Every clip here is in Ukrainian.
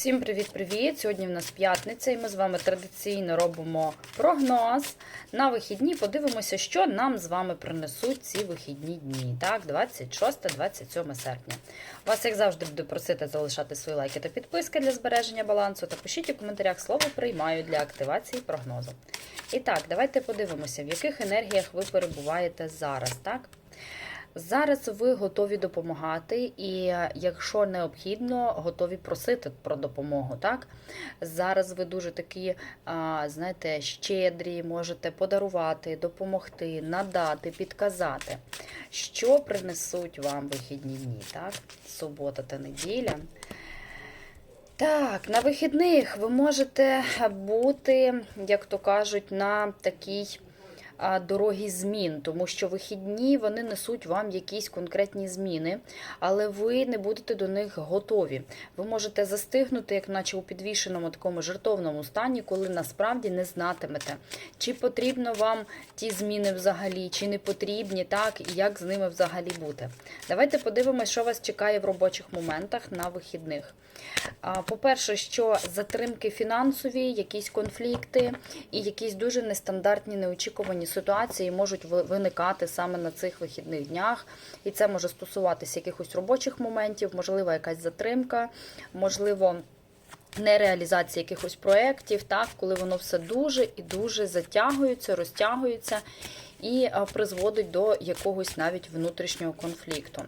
Всім привіт-привіт! Сьогодні в нас п'ятниця, і ми з вами традиційно робимо прогноз. На вихідні подивимося, що нам з вами принесуть ці вихідні дні. Так, 26-27 серпня. Вас, як завжди, буду просити залишати свої лайки та підписки для збереження балансу. Та пишіть у коментарях слово приймаю для активації прогнозу. І так, давайте подивимося, в яких енергіях ви перебуваєте зараз. так? Зараз ви готові допомагати, і якщо необхідно, готові просити про допомогу. Так? Зараз ви дуже такі, знаєте, щедрі, можете подарувати, допомогти, надати, підказати, що принесуть вам вихідні дні. Так? Субота та неділя. Так, на вихідних ви можете бути, як то кажуть, на такій дорогі змін, тому що вихідні вони несуть вам якісь конкретні зміни, але ви не будете до них готові. Ви можете застигнути, як наче у підвішеному такому жертовному стані, коли насправді не знатимете, чи потрібно вам ті зміни взагалі, чи не потрібні, так, і як з ними взагалі бути. Давайте подивимося, що вас чекає в робочих моментах на вихідних. По-перше, що затримки фінансові, якісь конфлікти і якісь дуже нестандартні, неочікувані ситуації можуть виникати саме на цих вихідних днях. І це може стосуватися якихось робочих моментів, можливо, якась затримка, можливо. Нереалізація якихось проєктів, так, коли воно все дуже і дуже затягується, розтягується і призводить до якогось навіть внутрішнього конфлікту.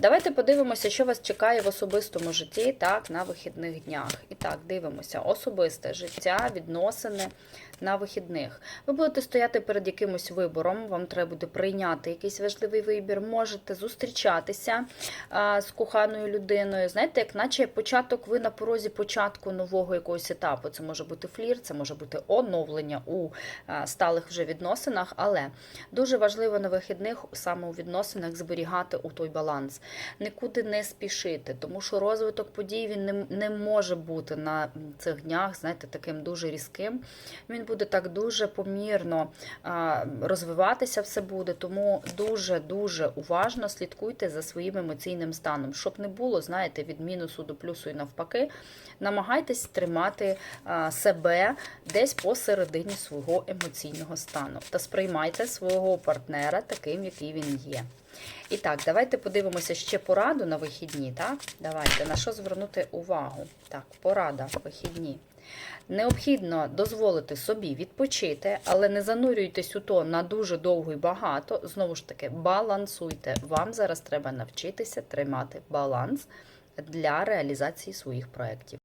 Давайте подивимося, що вас чекає в особистому житті так, на вихідних днях. І так, дивимося, особисте життя, відносини на вихідних. Ви будете стояти перед якимось вибором, вам треба буде прийняти якийсь важливий вибір, можете зустрічатися з коханою людиною. Знаєте, як наче початок, ви на порозі початку нового якогось етапу. Це може бути флір, це може бути оновлення у сталих вже відносинах, але дуже важливо на вихідних саме у відносинах зберігати у той баланс, нікуди не спішити, тому що розвиток подій він не, не може бути на цих днях, знаєте, таким дуже різким. Він буде так дуже помірно розвиватися, все буде. Тому дуже дуже уважно слідкуйте за своїм емоційним станом, щоб не було, знаєте, від мінусу до плюсу і навпаки. Намагайтесь тримати себе десь посередині свого емоційного стану та сприймайте свого партнера таким, який він є. І так, давайте подивимося ще пораду на вихідні. Так, давайте на що звернути увагу? Так, порада вихідні. Необхідно дозволити собі відпочити, але не занурюйтесь у то на дуже довго і багато. Знову ж таки, балансуйте. Вам зараз треба навчитися тримати баланс для реалізації своїх проєктів.